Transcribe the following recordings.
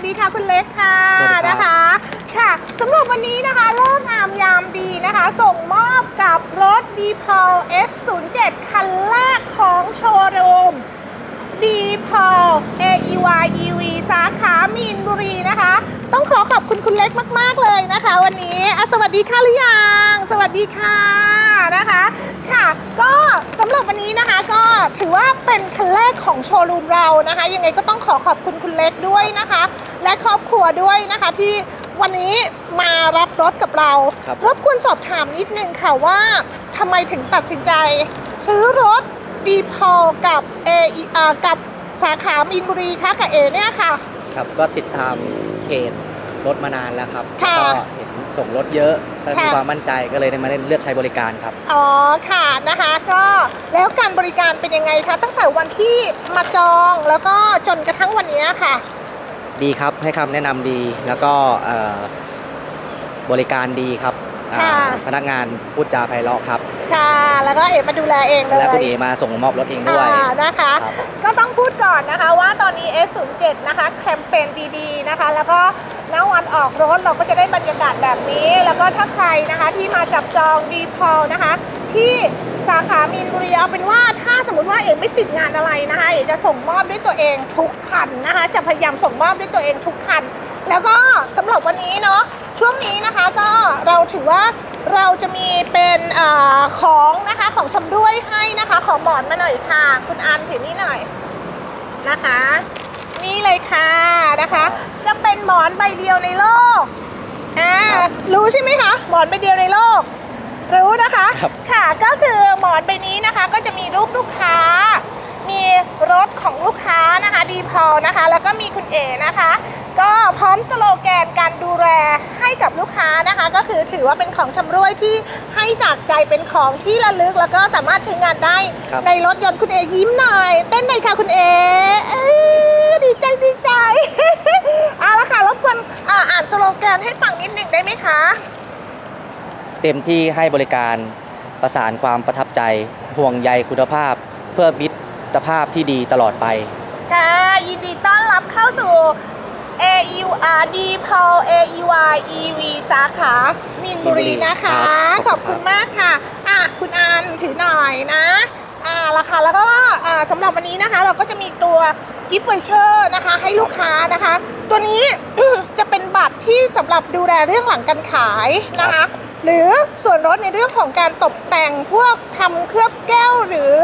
สดีค่ะคุณเล็กค่ะสวัสดีครับนะคะค่ะสำหรับวันนี้นะคะเลิกงามยามดีนะคะ ส่งมอบกับรถ d p o l S07 คันแรกของโชว์รูม d p o l AEY EV สาขามีนบุรีนะคะ ต้องขอขอบคุณคุณเล็ก สวัสดีค่ะหรือยังสวัสดีค่ะนะคะค่ะก็สำหรับวันนี้นะคะก็ถือว่าเป็นคันแรกของโชว์รูมเรานะคะ ยังไงก็ต้องขอขอบคุณคุณเล็กด้วยนะคะ และครอบครัวด้วยนะคะที่วันนี้มารับรถกับเราครับ รบกวนสอบถามนิดนึงค่ะว่าทำไมถึงตัดสินใจ ซื้อรถดีพอกับเอกับสาขามีนบุรีค่ะกับเอเนี่ยค่ะ ครับก็ติดตามเพจรถมานานแล้วครับค่ะ ก็เห็น ส่งรถเยอะก็มีค่ะ ความมั่นใจก็เลยได้มาเลือกใช้บริการครับ อ๋อค่ะนะคะก็แล้วการบริการเป็นยังไงคะตั้งแต่วันที่มาจองแล้วก็จนกระทั่งวันนี้ค่ะ ดีครับให้คำแนะนำดีแล้วก็เอ่อบริการดีครับอ่าค่ะ พนักงานพูดจาไพเราะครับ ค่ะ แล้วก็เอกมาดูแลเองเลยและคุณเอมาส่งมอบรถเองด้วย อ่านะคะ ครับ ก็ต้องพูดก่ อนนะคะว่าตอนนี้ S07 นะคะแคมเปญดีๆนะคะ แล้วก็ณวันออกรถเราก็จะได้บรรยากาศแบบนี้ แล้วก็ถ้าใครนะคะที่มาจับจองดีพอลนะคะ ที่สาขามีนบุรีเอาเป็นว่าถ้าสมมติว่าเอกไม่ติดงานอะไรนะคะเอกจะส่งมอบด้วยตัวเองทุกคันนะคะ จะพยายามส่งมอบด้วยตัวเองทุกคัน แล้วก็สำหรับวันนี้เนาะช่วงนี้นะคะก็เราถือว่าเราจะมีเป็นอของนะคะของชำร่วยให้นะคะ ขอหมอนมาหน่อยค่ะ คุณอันถือนี่หน่อย นะคะ นี่เลยค่ะนะคะ จะเป็นหมอนใบเดียวในโลกอ่าครับรู้ใช่ไหมคะหมอนใบเดียวในโลก รู้นะคะครับค่ะก็คือหมอนใบนี้นะคะ ก็จะมีรูปลูกค้า มีรถของลูกค้านะคะ ดีพอนะคะ แล้วก็มีคุณเอนะคะ ก็พร้อมสโลแกนการดูแลให้กับลูกค้านะคะ ก็คือถือว่าเป็นของชำร่วยที่ให้จากใจเป็นของที่ระลึกแล้วก็สามารถใช้งานได้ ครับ ในรถยนต์คุณเอยิ้มหน่อย เต้นหน่อยค่ะคุณเอเอ้ยดีใจดีใจ เอาละค่ะรบกวนอ่าอ่านสโลแกนให้ฟังนิดหนึ่งได้ไหมคะ เต็มที่ให้บริการประสานความประทับใจ ห่วงใยคุณภาพ เพื่อมิตรภาพที่ดีตลอดไป ค่ะยินดีต้อนรับเข้าสู่ AUR D p o l AEY EV สาขามีนบุรีนะคะครับขอบคุณมากค่ะอะ คุณอันถือหน่อยนะอ่าราคาแล้วก็อ่าสำหรับวันนี้นะคะ เราก็จะมีตัวกิฟต์ไวเชอร์นะคะ ให้ลูกค้านะคะ ตัวนี้จะเป็นบัตรที่สำหรับดูแลเรื่องหลังการขายนะคะ หรือส่วนลดในเรื่องของการตกแต่งพวกทำเคลือบแก้วหรือ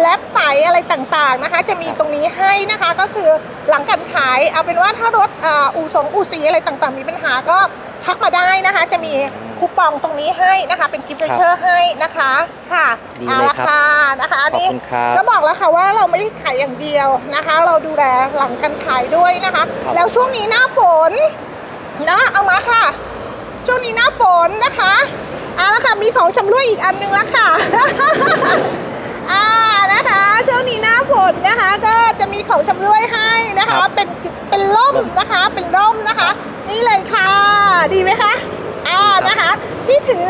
แลปไตอะไรต่างๆนะคะ จะมีตรงนี้ให้นะคะก็คือหลังการขายเอาเป็นว่าถ้ารถอ่าอู่สงอู่สีอะไรต่างๆ มีปัญหาก็ทักมาได้นะคะ จะมีคูปองตรงนี้ให้นะคะ เป็นกิฟต์วเชอร์ให้นะคะค่ะดีเอาเลยละครับค่ะนะคะอันขอบนี้คุณครับก็บอกแล้วค่ะว่าเราไม่ได้ขายอย่างเดียวนะคะ เราดูแลหลังการขายด้วยนะคะครับแล้วช่วงนี้หน้าฝนนะเอามาค่ะ ช่วงนี้หน้าฝนนะคะเอาละค่ะมีของชำร่วยอีกอันนึงแล้วค่ะอ่านะคะ ช่วงนี้หน้าฝนนะคะ ก็จะมีของชำร่วยให้นะคคะรับเป็นเป็นร่มร่มนะคะ เป็นร่มนะคะ นี่เลยค่ะ ดีไหมคะอ่านะคะที่ถือ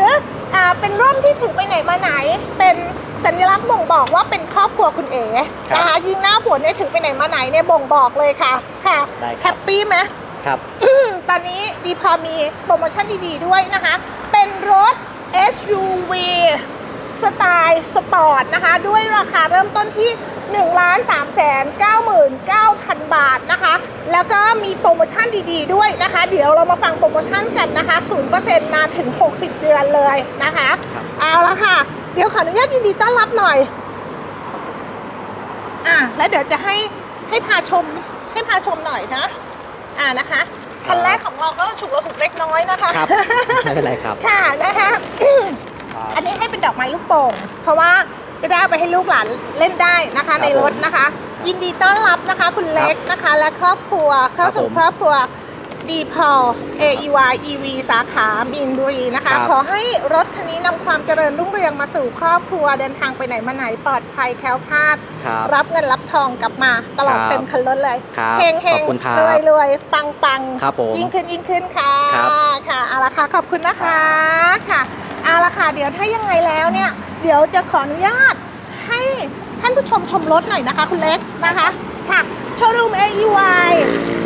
อ่าเป็นร่มที่ถือไปไหนมาไหน เป็นสัญลักษณ์บ่งบอกว่าเป็นครอบครัวคุณเอ๋ครับนะคะยิ่งหน้าฝนเนี่ยถือไปไหนมาไหนเนี่ยบ่งบอกเลยค่ะค่ะได้ครับ แฮปปี้ไหม ครับ ตอนนี้ดีพอมีโปรโมชั่นดีๆด้วยนะคะ เป็นรถ SUV สไตล์สปอร์ตนะคะ ด้วยราคาเริ่มต้นที่ 1 3 9 9 9 0 0 0 บาทนะคะ แล้วก็มีโปรโมชั่นดีๆด้วยนะคะ เดี๋ยวเรามาฟังโปรโมชั่นกันนะคะ 0%นานถึง 60 เดือนเลยนะคะครับเอาละค่ะ เดี๋ยวขออนุญาตยินดีต้อนรับหน่อย อะ แล้วเดี๋ยวจะให้ให้พาชมให้พาชมหน่อยนะอ่านะคะคันแรกของเราก็ฉุกระหุกเล็กน้อยนะคะ ครับ ไม่เป็นไรครับ ค่ะนะคะ อันนี้ให้เป็นดอกไม้ลูกโป่งเพราะว่าจะได้เอาไปให้ลูกหลานเล่นได้นะคะครับในรถนะคะ ยินดีต้อนรับนะคะคุณเล็กนะคะ และครอบครัวเข้าสู่ผมครอบครัวดีพอล AEY EV สาขามีนบุรีนะคะครับขอให้รถคันนี้นำความเจริญรุ่งเรืองมาสู่ครอบครัวเดินทางไปไหนมาไหนปลอดภัยแคล้วคลาดครับรับเงินรับทองกลับมาตลอดครับเต็มคันรถเลยครับเฮงเฮขงอบคุณครับรวยรวยปังปังครับผมยิ่งขึ้นยิ่งขึ้นค่ะครับค่ะเอาละค่ะขอบคุณนะคะค่ะ เอาละค่ะเดี๋ยวถ้ายังไงแล้วเนี่ย เดี๋ยวจะขออนุญาตให้ท่านผู้ชมชมรถหน่อยนะคะ คุณเล็กนะคะค่ะโชว์รูม AUI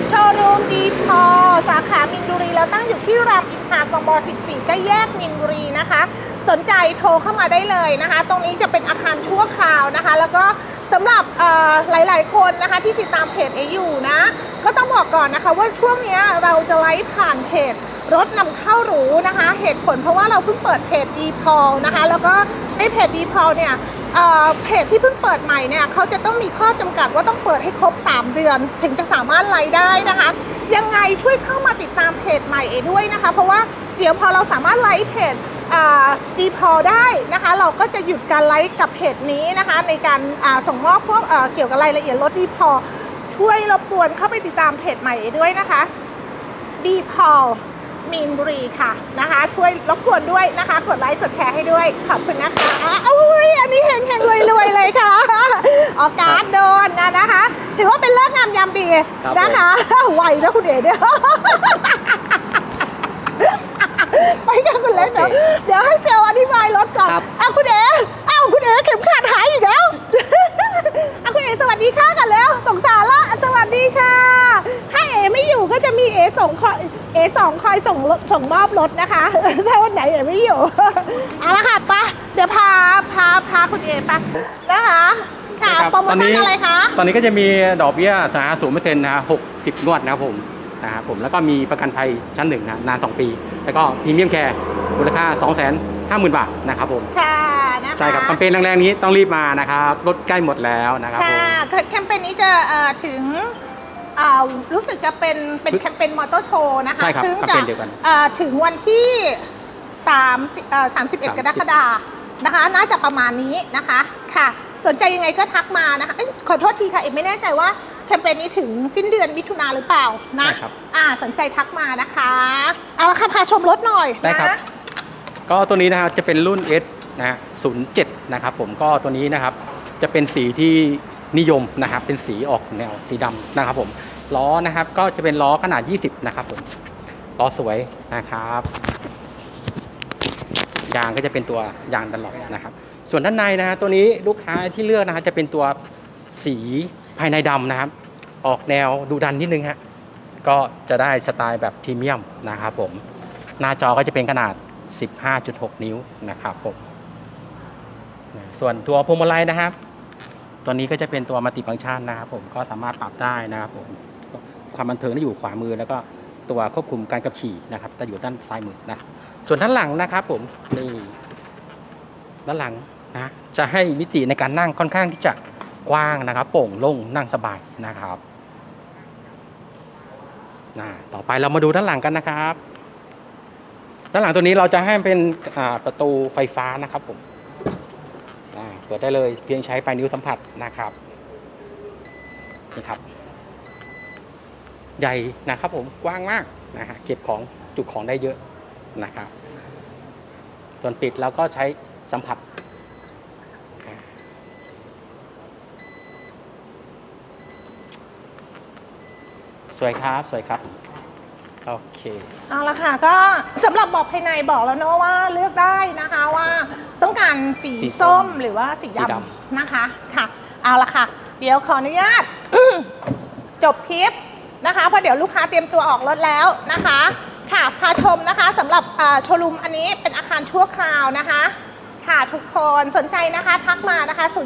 โชว์รูมดีพอสาขามินบุรี แล้วตั้งอยู่ที่รามอินทรากบ14ก็แยกมินบุรีนะคะ สนใจโทรเข้ามาได้เลยนะคะ ตรงนี้จะเป็นอาคารชั่วคราวนะคะ แล้วก็สำหรับหลาย ๆ คนนะคะที่ติดตามเพจ AU นะ ก็ต้องบอกก่อนนะคะว่าช่วงนี้เราจะไลฟ์ผ่านเพจ รถนำเข้าหรูนะคะ เหตุผลเพราะว่าเราเพิ่งเปิดเพจ d p o l นะคะ แล้วก็ในเพจ d p o l เนี่ยเเพจที่เพิ่งเปิดใหม่เนี่ยเขาจะต้องมีข้อจำกัดว่าต้องเปิดให้ครบ 3 เดือน ถึงจะสามารถไลฟ์ได้นะคะ ยังไงช่วยเข้ามาติดตามเพจใหม่เอด้วยนะคะ เพราะว่าเดี๋ยวพอเราสามารถไลฟ์เพจดีพอได้นะคะ เราก็จะหยุดการไลฟ์กับเพจนี้นะคะ ในการาส่งมอบพวกเเกี่ยวกับรายละเอียดรถดีพอช่วยรบกวนเข้าไปติดตามเพจใหม่เอด้วยนะคะดีพอ มีนบุรีค่ะนะคะ ช่วยรบกวนด้วยนะคะ กดไลค์กดแชร์ให้ด้วย ขอบคุณนะคะอุ้ยอันนี้เฮงเฮงรวยรวยๆเลยค่ะออกการ์ดโดนนะนะคะ ถือว่าเป็นเลิกษ์งามยามดีครับนะคะไหวนะคุณเอ๋เนี่ยไปกันคุณเล็กเดี๋ยวเดี๋ยวให้เซลล์อธิบายรถก่อนครับอ้าวคุณเอ๋อ้าวคุณเอ๋เข็มขัดหายอีกแล้วอ้าวคุณเอ๋สวัสดีค่ะกันแล้วสงสารละสวัสดีค่ะถ้าเอ๋ ไม่อยู่ก็จะมีเอ๋ส่งคอยเอ๋สองคอยส่งรถส่งมอบรถนะคะ ถ้าวันไหนเอ๋ไม่อยู่เอาละค่ะไปะเดี๋ยวพาพาพาคุณเอ๋ไปนะคะค่ะใช่ครับโปรโมตอนชั่นนี้อะไรคะตอนนี้ก็จะมีดอกเบี้ยสาศูนย์เปอร์เซ็นต์นะฮะหกสิบงวดนะครับผมนะครับผมแล้วก็มีประกันภัยชั้นหนึ่งนะนาน 2 ปี แล้วก็พรีเมียมแคร์มูลค่า 2 5 0 0 0 0 บาทนะครับผมค่ะนะคะใช่ครับแคมเปญแรงๆนี้ต้องรีบมานะครับรถใกล้หมดแล้วนะครับผมค่ะแคมเปญนี้จะเอ่อถึงเอ่อรู้สึกจะเป็นเป็นแคมเปญมอเตอร์โชว์นะคะใช่ครับซึ่งแคมจะเปญเดียวกันเอ่อถึงวันที่3เอ่อ31 กรกฎาคมนะคะ น่าจะประมาณนี้นะคะค่ะ สนใจยังไงก็ทักมานะคะเอ้ยขอโทษทีค่ะ เอ็มไม่แน่ใจว่าแคมเปญนี้ถึงสิ้นเดือนมิถุนาหรือเปล่านะใช่ครับอ่าสนใจทักมานะคะเอาละค่ะพาชมรถหน่อยได้ครับนะก็ตัวนี้นะครับจะเป็นรุ่น S นะฮะ07 นะครับผมก็ตัวนี้นะครับจะเป็นสีที่ นิยมนะครับเป็นสีออกแนวสีดำนะครับผมล้อนะครับก็จะเป็นล้อขนาด 20 นะครับผมล้อสวยนะครับยางก็จะเป็นตัวยางดันหลอดนะครับ ส่วนด้านในนะฮะตัวนี้ลูกค้าที่เลือกนะฮะจะเป็นตัวสีภายในดำนะครับ ออกแนวดูดันนิดนึงฮะก็จะได้สไตล์แบบพรีเมียมนะครับผมหน้าจอก็จะเป็นขนาด 15.6 นิ้วนะครับผมส่วนตัวพวงมาลัยนะครับ ตัวนี้ก็จะเป็นตัวมัลติฟังก์ชันนะครับผมก็สามารถปรับได้นะครับผมความบันเทิงที่อยู่ขวามือแล้วก็ตัวควบคุมการขับขี่นะครับจะอยู่ด้านซ้ายมือนะส่วนด้านหลังนะครับผมนี่ด้านหลังนะจะให้มิติในการนั่งค่อนข้างที่จะกว้างนะครับ โป่งโล่งนั่งสบายนะครับนะต่อไปเรามาดูด้านหลังกันนะครับ ด้านหลังตัวนี้เราจะให้เป็นประตูไฟฟ้านะครับผม เปิดได้เลยเพียงใช้ปลายนิ้วสัมผัสนะครับนี่ครับ ใหญ่นะครับผมกว้างมากนะฮะเก็บของจุของได้เยอะนะครับส่วนปิดเราก็ใช้สัมผัสสวยครับ สวยครับ โอเค เอาละค่ะ ก็สำหรับบอกภายในบอกแล้วเนอะว่าเลือกได้นะคะว่า ต้องการสีสีส้ส้มมหรือว่าสีสีดดำนะคะค่ะ เอาละค่ะ เดี๋ยวขออนุญาต จบทริปนะคะเพราะเดี๋ยวลูกค้าเตรียมตัวออกรถแล้วนะคะ ค่ะพาชมนะคะสำหรับอ่าโชว์รูมอันนี้เป็นอาคารชั่วคราวนะคะ ค่ะทุกคนสนใจนะคะทักมานะคะ 02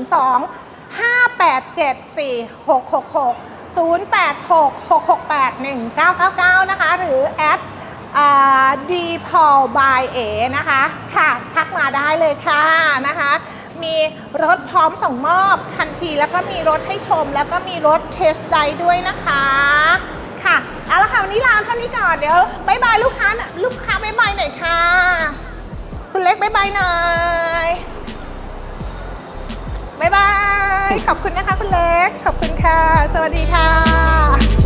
587 4666 086 668 1999 นะคะ หรือแอด ดีพอลบายเอนะคะ ค่ะ ทักมาได้เลยค่ะนะคะ มีรถพร้อมส่งมอบทันทีแล้วก็มีรถให้ชม แล้วก็มีรถเทสไดด้วยนะคะ ค่ะเอาละค่ะวันนี้ลาเท่านี้ก่อนเดี๋ยวบายบายลูกค้าลูกค้าบายบายหน่อยค่ะ คุณเล็กบายบายหน่อยบายบาย ขอบคุณนะคะคุณเล็ก ขอบคุณค่ะ สวัสดีค่ะ